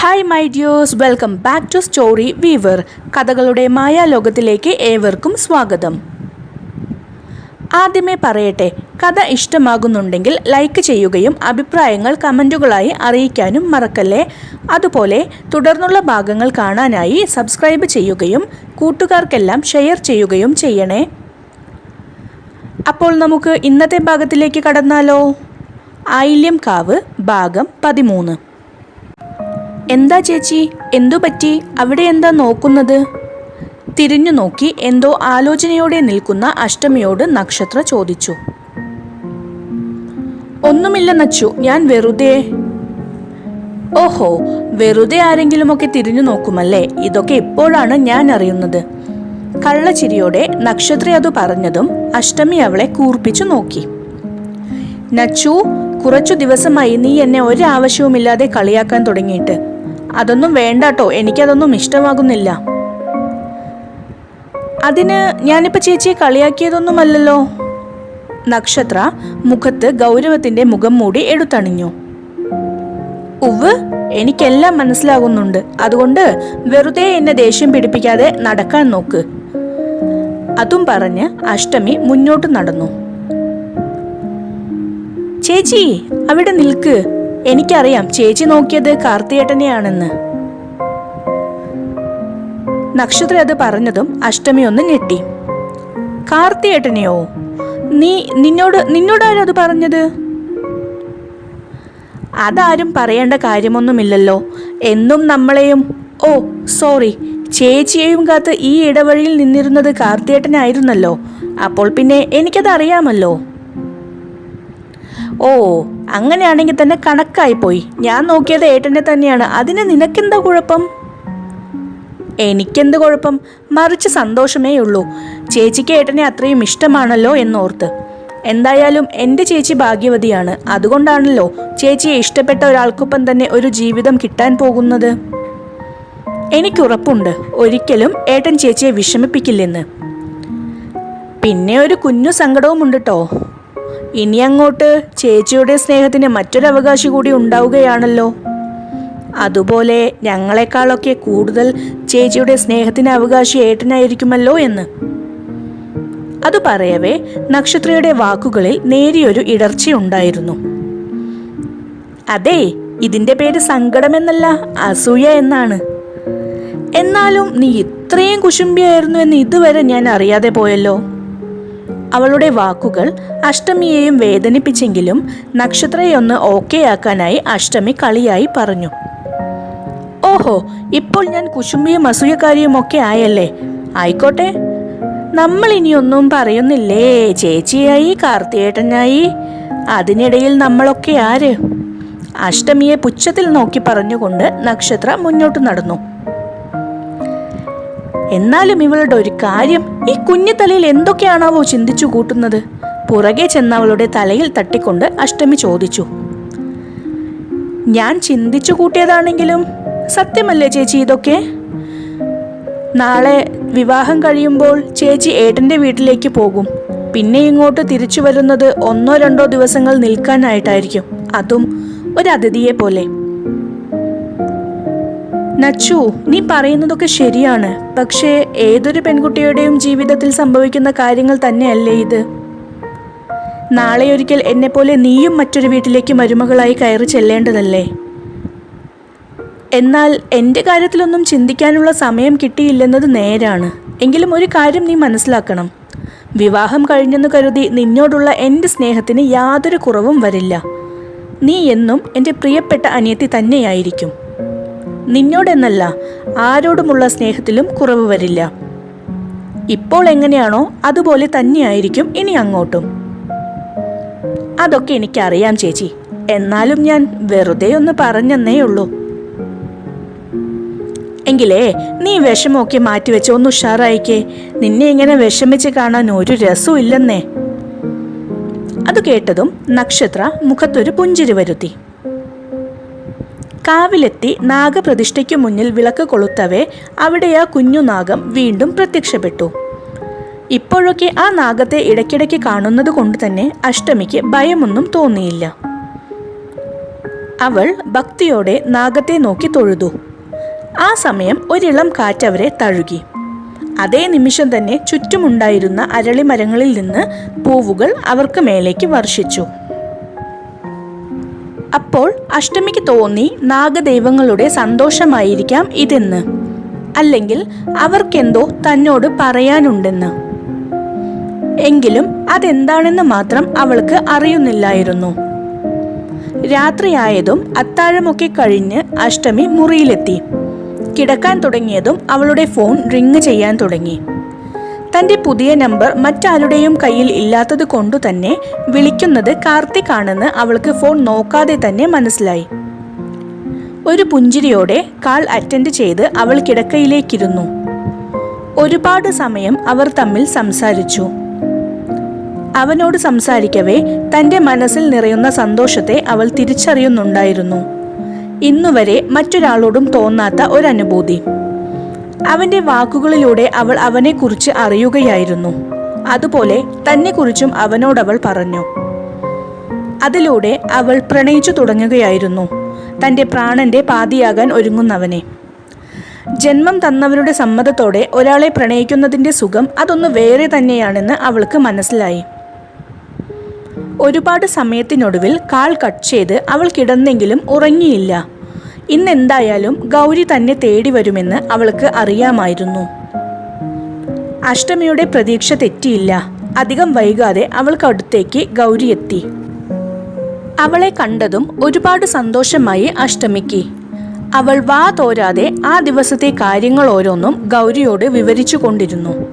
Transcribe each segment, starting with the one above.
Hi my dears welcome back to story weaver കഥകളുടെ മായാലോകത്തിലേക്ക് ഏവർക്കും സ്വാഗതം. ആദ്യമേ പറയട്ടെ കഥ ഇഷ്ടമാകുന്നുണ്ടെങ്കിൽ ലൈക്ക് ചെയ്യുകയും അഭിപ്രായങ്ങൾ കമന്റുകളായി അറിയിക്കാനും മറക്കല്ലേ? അതുപോലെ തുടർന്നുള്ള ഭാഗങ്ങൾ കാണാനായി സബ്സ്ക്രൈബ് ചെയ്യുകയും കൂട്ടുകാർക്കെല്ലാം ഷെയർ ചെയ്യുകയും ചെയ്യണേ. അപ്പോൾ നമുക്ക് ഇന്നത്തെ ഭാഗത്തിലേക്ക് കടന്നാലോ? ആയില്യം കാവ് ഭാഗം പതിമൂന്ന്. എന്താ ചേച്ചി? എന്തു പറ്റി? അവിടെ എന്താ നോക്കുന്നത്? തിരിഞ്ഞു നോക്കി എന്തോ ആലോചനയോടെ നിൽക്കുന്ന അഷ്ടമിയോട് നക്ഷത്ര ചോദിച്ചു. ഒന്നുമില്ല നച്ചു ഞാൻ വെറുതെ. ഓഹോ വെറുതെ ആരെങ്കിലുമൊക്കെ തിരിഞ്ഞു നോക്കുമല്ലേ? ഇതൊക്കെ ഇപ്പോഴാണ് ഞാൻ അറിയുന്നത്. കള്ളച്ചിരിയോടെ നക്ഷത്ര അത് പറഞ്ഞതും അഷ്ടമി അവളെ കൂർപ്പിച്ചു നോക്കി. നച്ചു കുറച്ചു ദിവസമായി നീ എന്നെ ഒരാവശ്യവുമില്ലാതെ കളിയാക്കാൻ തുടങ്ങിയിട്ട്. അതൊന്നും വേണ്ട കേട്ടോ എനിക്കതൊന്നും ഇഷ്ടമാകുന്നില്ല. അതിന് ഞാനിപ്പോൾ ചേച്ചിയെ കളിയാക്കിയതൊന്നുമല്ലല്ലോ. നക്ഷത്ര മുഖത്ത് ഗൗരവത്തിന്റെ മുഖം മൂടി എടുത്തണിഞ്ഞു. ഉവ് എനിക്കെല്ലാം മനസ്സിലാകുന്നുണ്ട്. അതുകൊണ്ട് വെറുതെ എന്നെ ദേഷ്യം പിടിപ്പിക്കാതെ നടക്കാൻ നോക്ക്. അതും പറഞ്ഞ് അഷ്ടമി മുന്നോട്ട് നടന്നു. ചേച്ചി അവിടെ നിൽക്ക്. എനിക്കറിയാം ചേച്ചി നോക്കിയത് കാർത്തിയേട്ടനെയാണെന്ന്. നക്ഷത്ര അത് പറഞ്ഞതും അഷ്ടമി ഒന്ന് ഞെട്ടി. കാർത്തിയേട്ടനെയോ? നീ നിന്നോട് നിന്നോടാരും അത് പറഞ്ഞത്? അതാരും പറയേണ്ട കാര്യമൊന്നുമില്ലല്ലോ. എന്നും നമ്മളെയും ഓ സോറി ചേച്ചിയെയും കാത്ത് ഈ ഇടവഴിയിൽ നിന്നിരുന്നത് കാർത്തിയേട്ടനായിരുന്നല്ലോ. അപ്പോൾ പിന്നെ എനിക്കത് അറിയാമല്ലോ ഓ അങ്ങനെയാണെങ്കിൽ തന്നെ കണക്കായി പോയി. ഞാൻ നോക്കിയത് ഏട്ടനെ തന്നെയാണ്. അതിന് നിനക്കെന്താ കുഴപ്പം? എനിക്കെന്ത് കുഴപ്പം? മറിച്ച് സന്തോഷമേ ഉള്ളൂ. ചേച്ചിക്ക് ഏട്ടനെ അത്രയും ഇഷ്ടമാണല്ലോ എന്നോർത്ത്. എന്തായാലും എന്റെ ചേച്ചി ഭാഗ്യവതിയാണ്. അതുകൊണ്ടാണല്ലോ ചേച്ചിയെ ഇഷ്ടപ്പെട്ട ഒരാൾക്കൊപ്പം തന്നെ ഒരു ജീവിതം കിട്ടാൻ പോകുന്നത്. എനിക്കുറപ്പുണ്ട് ഒരിക്കലും ഏട്ടൻ ചേച്ചിയെ വിഷമിപ്പിക്കില്ലെന്ന്. പിന്നെ ഒരു കുഞ്ഞു സങ്കടവും ഉണ്ട് കേട്ടോ ഇനി അങ്ങോട്ട് ചേച്ചിയുടെ സ്നേഹത്തിന് മറ്റൊരു അവകാശി കൂടി ഉണ്ടാവുകയാണല്ലോ. അതുപോലെ ഞങ്ങളെക്കാളൊക്കെ കൂടുതൽ ചേച്ചിയുടെ സ്നേഹത്തിന് അവകാശി ഏട്ടനായിരിക്കുമല്ലോ എന്ന്. അത് പറയവേ നക്ഷത്രയുടെ വാക്കുകളിൽ നേരിയൊരു ഇടർച്ചയുണ്ടായിരുന്നു അതെ ഇതിന്റെ പേര് സങ്കടമെന്നല്ല അസൂയ എന്നാണ്. എന്നാലും നീ ഇത്രയും കുശുംബിയായിരുന്നു എന്ന് ഇതുവരെ ഞാൻ അറിയാതെ പോയല്ലോ. അവളുടെ വാക്കുകൾ അഷ്ടമിയെയും വേദനിപ്പിച്ചെങ്കിലും നക്ഷത്രയൊന്ന് ഓക്കെ ആക്കാനായി അഷ്ടമി കളിയായി പറഞ്ഞു. ഓഹോ ഇപ്പോൾ ഞാൻ കുശുമ്പിയും അസൂയക്കാരിയും ഒക്കെ ആയല്ലേ? ആയിക്കോട്ടെ. നമ്മൾ ഇനിയൊന്നും പറയുന്നില്ലേ ചേച്ചിയായി കാർത്തിയേട്ടനായി? അതിനിടയിൽ നമ്മളൊക്കെ ആര്? അഷ്ടമിയെ പുച്ഛത്തിൽ നോക്കി പറഞ്ഞുകൊണ്ട് നക്ഷത്ര മുന്നോട്ട് നടന്നു. എന്നാലും ഇവളുടെ ഒരു കാര്യം ഈ കുഞ്ഞു തലയിൽ എന്തൊക്കെയാണാവോ ചിന്തിച്ചു കൂട്ടുന്നത്? പുറകെ ചെന്ന് അവളുടെ തലയിൽ തട്ടിക്കൊണ്ട് അഷ്ടമി ചോദിച്ചു. ഞാൻ ചിന്തിച്ചു കൂട്ടിയതാണെങ്കിലും സത്യമല്ലേ ചേച്ചി ഇതൊക്കെ? നാളെ വിവാഹം കഴിയുമ്പോൾ ചേച്ചി ഏട്ടന്റെ വീട്ടിലേക്ക് പോകും. പിന്നെ ഇങ്ങോട്ട് തിരിച്ചു വരുന്നത് ഒന്നോ രണ്ടോ ദിവസങ്ങൾ നിൽക്കാനായിട്ടായിരിക്കും. അതും ഒരു അതിഥിയെ പോലെ നച്ചു നീ പറയുന്നതൊക്കെ ശരിയാണ്. പക്ഷേ ഏതൊരു പെൺകുട്ടിയുടെയും ജീവിതത്തിൽ സംഭവിക്കുന്ന കാര്യങ്ങൾ തന്നെയല്ലേ ഇത്? നാളെ ഒരിക്കൽ എന്നെപ്പോലെ നീയും മറ്റൊരു വീട്ടിലേക്ക് മരുമകളായി കയറി ചെല്ലേണ്ടതല്ലേ? എന്നാൽ എന്റെ കാര്യത്തിലൊന്നും ചിന്തിക്കാനുള്ള സമയം കിട്ടിയില്ലെന്നത് നേരാണ്. എങ്കിലും ഒരു കാര്യം നീ മനസ്സിലാക്കണം. വിവാഹം കഴിഞ്ഞെന്ന് കരുതി നിന്നോടുള്ള എന്റെ സ്നേഹത്തിന് യാതൊരു കുറവും വരില്ല. നീ എന്നും എന്റെ പ്രിയപ്പെട്ട അനിയത്തി തന്നെയായിരിക്കും. നിന്നോടെന്നല്ല ആരോടുമുള്ള സ്നേഹത്തിലും കുറവ് വരില്ല. ഇപ്പോൾ എങ്ങനെയാണോ അതുപോലെ തന്നെയായിരിക്കും ഇനി അങ്ങോട്ടും. അതൊക്കെ എനിക്കറിയാം ചേച്ചി. എന്നാലും ഞാൻ വെറുതെ ഒന്ന് പറഞ്ഞെന്നേ ഉള്ളൂ. എങ്കിലേ നീ വിഷമമൊക്കെ മാറ്റിവെച്ച് ഒന്ന് ഉഷാറായിക്കേ. നിന്നെ ഇങ്ങനെ വിഷമിച്ച് കാണാൻ ഒരു രസവും ഇല്ലെന്നേ. അത് കേട്ടതും നക്ഷത്ര മുഖത്തൊരു പുഞ്ചിരി വരുത്തി. കാവിലെത്തി നാഗപ്രതിഷ്ഠയ്ക്കു മുന്നിൽ വിളക്ക് കൊളുത്തവേ അവിടെ ആ കുഞ്ഞു നാഗം വീണ്ടും പ്രത്യക്ഷപ്പെട്ടു. ഇപ്പോഴൊക്കെ ആ നാഗത്തെ ഇടയ്ക്കിടയ്ക്ക് കാണുന്നത് കൊണ്ട് തന്നെ അഷ്ടമിക്ക് ഭയമൊന്നും തോന്നിയില്ല. അവൾ ഭക്തിയോടെ നാഗത്തെ നോക്കി തൊഴുതു. ആ സമയം ഒരിളം കാറ്റവരെ തഴുകി. അതേ നിമിഷം തന്നെ ചുറ്റുമുണ്ടായിരുന്ന അരളിമരങ്ങളിൽ നിന്ന് പൂവുകൾ അവർക്ക് മേലേക്ക് വർഷിച്ചു. അപ്പോൾ അഷ്ടമിക്ക് തോന്നി നാഗദൈവങ്ങളുടെ സന്തോഷമായിരിക്കാം ഇതെന്ന്. അല്ലെങ്കിൽ അവർക്കെന്തോ തന്നോട് പറയാനുണ്ടെന്ന്. എങ്കിലും അതെന്താണെന്ന് മാത്രം അവൾക്ക് അറിയുന്നില്ലായിരുന്നു. രാത്രിയായതും അത്താഴമൊക്കെ കഴിഞ്ഞ് അഷ്ടമി മുറിയിലെത്തി. കിടക്കാൻ തുടങ്ങിയതും അവളുടെ ഫോൺ റിങ് ചെയ്യാൻ തുടങ്ങി. തന്റെ പുതിയ നമ്പർ മറ്റാരുടെയും കയ്യിൽ ഇല്ലാത്തത് കൊണ്ടു തന്നെ വിളിക്കുന്നത് കാർത്തിക് ആണെന്ന് അവൾക്ക് ഫോൺ നോക്കാതെ തന്നെ മനസ്സിലായി. ഒരു പുഞ്ചിരിയോടെ കാൾ അറ്റൻഡ് ചെയ്ത് അവൾ കിടക്കയിലേക്കിരുന്നു. ഒരുപാട് സമയം അവർ തമ്മിൽ സംസാരിച്ചു. അവനോട് സംസാരിക്കവേ തന്റെ മനസ്സിൽ നിറയുന്ന സന്തോഷത്തെ അവൾ തിരിച്ചറിയുന്നുണ്ടായിരുന്നു. ഇന്നുവരെ മറ്റൊരാളോടും തോന്നാത്ത ഒരനുഭൂതി. അവന്റെ വാക്കുകളിലൂടെ അവൾ അവനെക്കുറിച്ച് അറിയുകയായിരുന്നു. അതുപോലെ തന്നെക്കുറിച്ചും അവനോടവൾ പറഞ്ഞു. അതിലൂടെ അവൾ പ്രണയിച്ചു തുടങ്ങുകയായിരുന്നു. തന്റെ പ്രാണന്റെ പാതിയാകാൻ ഒരുങ്ങുന്നവനെ. ജന്മം തന്നവരുടെ സമ്മതത്തോടെ ഒരാളെ പ്രണയിക്കുന്നതിന്റെ സുഖം അതൊന്ന് വേറെ തന്നെയാണെന്ന് അവൾക്ക് മനസ്സിലായി. ഒരുപാട് സമയത്തിനൊടുവിൽ കാൾ കട്ട് ചെയ്ത് അവൾ കിടന്നെങ്കിലും ഉറങ്ങിയില്ല. ഇന്നെന്തായാലും ഗൗരി തന്നെ തേടി വരുമെന്ന് അവൾക്ക് അറിയാമായിരുന്നു. അഷ്ടമിയുടെ പ്രതീക്ഷ തെറ്റിയില്ല. അധികം വൈകാതെ അവൾക്ക് അടുത്തേക്ക് ഗൗരി എത്തി. അവളെ കണ്ടതും ഒരുപാട് സന്തോഷമായി അഷ്ടമിക്ക്. അവൾ വാ തോരാതെ ആ ദിവസത്തെ കാര്യങ്ങൾ ഓരോന്നും ഗൗരിയോട് വിവരിച്ചു കൊണ്ടിരുന്നു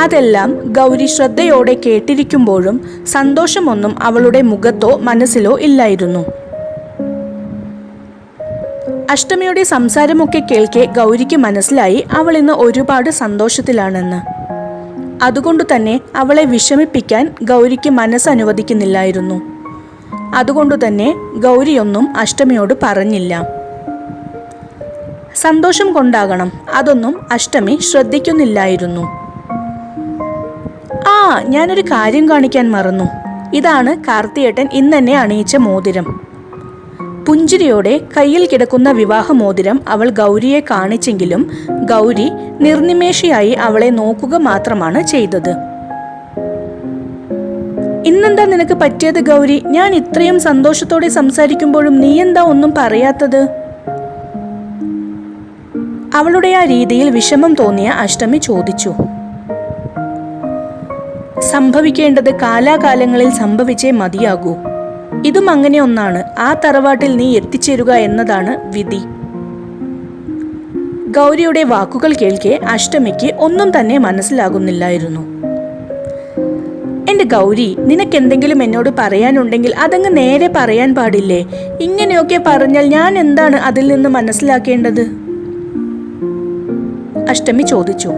അതെല്ലാം ഗൗരി ശ്രദ്ധയോടെ കേട്ടിരിക്കുമ്പോഴും സന്തോഷമൊന്നും അവളുടെ മുഖത്തോ മനസ്സിലോ ഇല്ലായിരുന്നു. അഷ്ടമിയുടെ സംസാരമൊക്കെ കേൾക്കെ ഗൗരിക്ക് മനസ്സിലായി അവൾ ഇന്ന് ഒരുപാട് സന്തോഷത്തിലാണെന്ന്. അതുകൊണ്ടു തന്നെ അവളെ വിഷമിപ്പിക്കാൻ ഗൗരിക്ക് മനസ്സനുവദിക്കുന്നില്ലായിരുന്നു. അതുകൊണ്ട് തന്നെ ഗൗരിയൊന്നും അഷ്ടമിയോട് പറഞ്ഞില്ല. സന്തോഷം കൊണ്ടാകണം അതൊന്നും അഷ്ടമി ശ്രദ്ധിക്കുന്നില്ലായിരുന്നു. ആ ഞാനൊരു കാര്യം കാണിക്കാൻ മറന്നു. ഇതാണ് കാർത്തിയേട്ടൻ ഇന്നെന്നെ അണിയിച്ച മോതിരം. പുഞ്ചിരിയോടെ കയ്യിൽ കിടക്കുന്ന വിവാഹമോതിരം അവൾ ഗൗരിയെ കാണിച്ചെങ്കിലും ഗൗരി നിർനിമേഷിയായി അവളെ നോക്കുക മാത്രമാണ് ചെയ്തത്. ഇന്നെന്താ നിനക്ക് പറ്റിയത് ഗൗരി? ഞാൻ ഇത്രയും സന്തോഷത്തോടെ സംസാരിക്കുമ്പോഴും നീ എന്താ ഒന്നും പറയാത്തത്? അവളുടെ ആ രീതിയിൽ വിഷമം തോന്നിയ അഷ്ടമി ചോദിച്ചു. സംഭവിക്കേണ്ടത് കാലാകാലങ്ങളിൽ സംഭവിച്ചേ മതിയാകൂ. ഇതും അങ്ങനെ ഒന്നാണ്. ആ തറവാട്ടിൽ നീ എത്തിച്ചേരുക എന്നതാണ് വിധി. ഗൗരിയുടെ വാക്കുകൾ കേൾക്കെ അഷ്ടമിക്ക് ഒന്നും തന്നെ മനസ്സിലാകുന്നില്ലായിരുന്നു. എന്റെ ഗൗരി നിനക്കെന്തെങ്കിലും എന്നോട് പറയാനുണ്ടെങ്കിൽ അതങ്ങ് നേരെ പറയാൻ പാടില്ലേ? ഇങ്ങനെയൊക്കെ പറഞ്ഞാൽ ഞാൻ എന്താണ് അതിൽ നിന്ന് മനസ്സിലാക്കേണ്ടത്? അഷ്ടമി ചോദിച്ചു.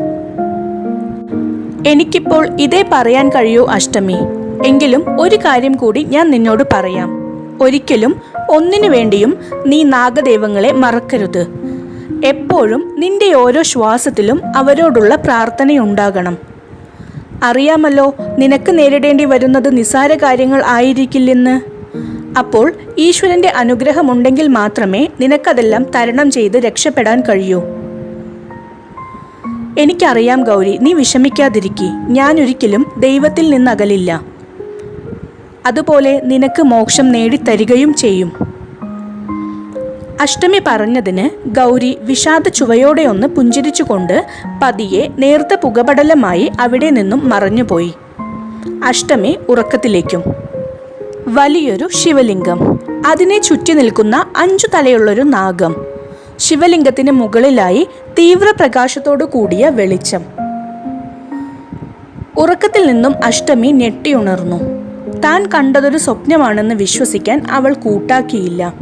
എനിക്കിപ്പോൾ ഇതേ പറയാൻ കഴിയൂ അഷ്ടമി. എങ്കിലും ഒരു കാര്യം കൂടി ഞാൻ നിന്നോട് പറയാം. ഒരിക്കലും ഒന്നിനു വേണ്ടിയും നീ നാഗദൈവങ്ങളെ മറക്കരുത്. എപ്പോഴും നിന്റെ ഓരോ ശ്വാസത്തിലും അവരോടുള്ള പ്രാർത്ഥനയുണ്ടാകണം. അറിയാമല്ലോ നിനക്ക് നേരിടേണ്ടി വരുന്നത് നിസാര കാര്യങ്ങൾ ആയിരിക്കില്ലെന്ന്. അപ്പോൾ ഈശ്വരന്റെ അനുഗ്രഹമുണ്ടെങ്കിൽ മാത്രമേ നിനക്കതെല്ലാം തരണം ചെയ്ത് രക്ഷപ്പെടാൻ കഴിയൂ. എനിക്കറിയാം ഗൗരി നീ വിഷമിക്കാതിരിക്കി. ഞാനൊരിക്കലും ദൈവത്തിൽ നിന്നകലില്ല. അതുപോലെ നിനക്ക് മോക്ഷം നേടിത്തരികയും ചെയ്യും. അഷ്ടമി പറഞ്ഞതിന് ഗൗരി വിഷാദ ചുവയോടെ ഒന്ന് പുഞ്ചിരിച്ചുകൊണ്ട് പതിയെ നേർത്ത പുകപടലമായി അവിടെ നിന്നും മറഞ്ഞുപോയി. അഷ്ടമി ഉറക്കത്തിലേക്കും. വലിയൊരു ശിവലിംഗം. അതിനെ ചുറ്റി നിൽക്കുന്ന അഞ്ചു തലയുള്ളൊരു നാഗം. ശിവലിംഗത്തിന് മുകളിലായി തീവ്രപ്രകാശത്തോടു കൂടിയ വെളിച്ചം. ഉറക്കത്തിൽ നിന്നും അഷ്ടമി ഞെട്ടിയുണർന്നു. താൻ കണ്ടതൊരു സ്വപ്നമാണെന്ന് വിശ്വസിക്കാൻ അവൾ കൂട്ടാക്കിയില്ല.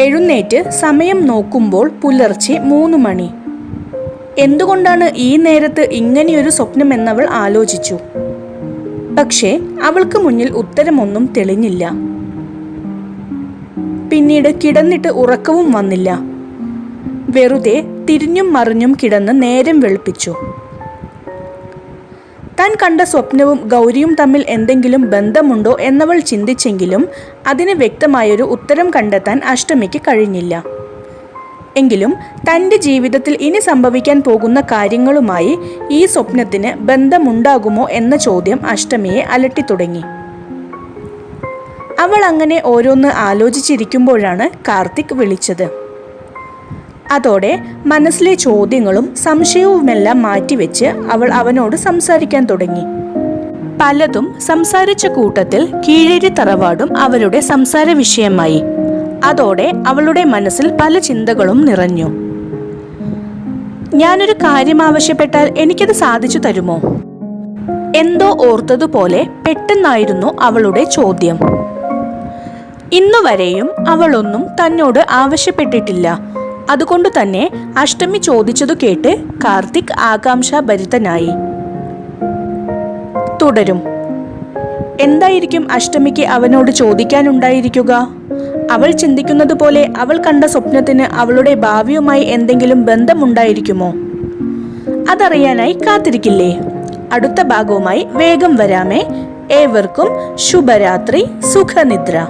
എഴുന്നേറ്റ് സമയം നോക്കുമ്പോൾ പുലർച്ചെ മൂന്ന് മണി. എന്തുകൊണ്ടാണ് ഈ നേരത്ത് ഇങ്ങനെയൊരു സ്വപ്നമെന്നവൾ ആലോചിച്ചു. പക്ഷേ അവൾക്ക് മുന്നിൽ ഉത്തരമൊന്നും തെളിഞ്ഞില്ല. പിന്നീട് കിടന്നിട്ട് ഉറക്കവും വന്നില്ല. വെറുതെ തിരിഞ്ഞും മറിഞ്ഞും കിടന്ന് നേരം വെളുപ്പിച്ചു. താൻ കണ്ട സ്വപ്നവും ഗൗരിയും തമ്മിൽ എന്തെങ്കിലും ബന്ധമുണ്ടോ എന്നവൾ ചിന്തിച്ചെങ്കിലും അതിന് വ്യക്തമായൊരു ഉത്തരം കണ്ടെത്താൻ അഷ്ടമിക്ക് കഴിഞ്ഞില്ല. എങ്കിലും തന്റെ ജീവിതത്തിൽ ഇനി സംഭവിക്കാൻ പോകുന്ന കാര്യങ്ങളുമായി ഈ സ്വപ്നത്തിന് ബന്ധമുണ്ടാകുമോ എന്ന ചോദ്യം അഷ്ടമിയെ അലട്ടിത്തുടങ്ങി. അവൾ അങ്ങനെ ഓരോന്ന് ആലോചിച്ചിരിക്കുമ്പോഴാണ് കാർത്തിക് വിളിച്ചത്. അതോടെ മനസ്സിലെ ചോദ്യങ്ങളും സംശയവുമെല്ലാം മാറ്റിവെച്ച് അവൾ അവനോട് സംസാരിക്കാൻ തുടങ്ങി. പലതും സംസാരിച്ച കൂട്ടത്തിൽ കീഴേരി തറവാടും അവരുടെ സംസാര വിഷയമായി. അതോടെ അവളുടെ മനസ്സിൽ പല ചിന്തകളും നിറഞ്ഞു. ഞാനൊരു കാര്യം ആവശ്യപ്പെട്ടാൽ എനിക്കത് സാധിച്ചു തരുമോ? എന്തോ ഓർത്തതുപോലെ പെട്ടെന്നായിരുന്നു അവളുടെ ചോദ്യം. ഇന്നുവരെയും അവളൊന്നും തന്നോട് ആവശ്യപ്പെട്ടിട്ടില്ല. അതുകൊണ്ട് തന്നെ അഷ്ടമി ചോദിച്ചതു കേട്ട് കാർത്തിക് ആകാംക്ഷാഭരിതനായി. തുടരും. എന്തായിരിക്കും അഷ്ടമിക്ക് അവനോട് ചോദിക്കാനുണ്ടായിരിക്കുക? അവൾ ചിന്തിക്കുന്നത് പോലെ അവൾ കണ്ട സ്വപ്നത്തിന് അവളുടെ ഭാവിയുമായി എന്തെങ്കിലും ബന്ധമുണ്ടായിരിക്കുമോ? അതറിയാനായി കാത്തിരിക്കില്ലേ? അടുത്ത ഭാഗവുമായി വേഗം വരാമേ. ഏവർക്കും ശുഭരാത്രി സുഖനിദ്ര.